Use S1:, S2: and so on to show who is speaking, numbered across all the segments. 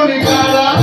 S1: comunicada.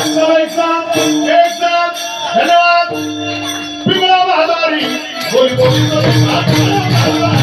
S1: Somebody Vamos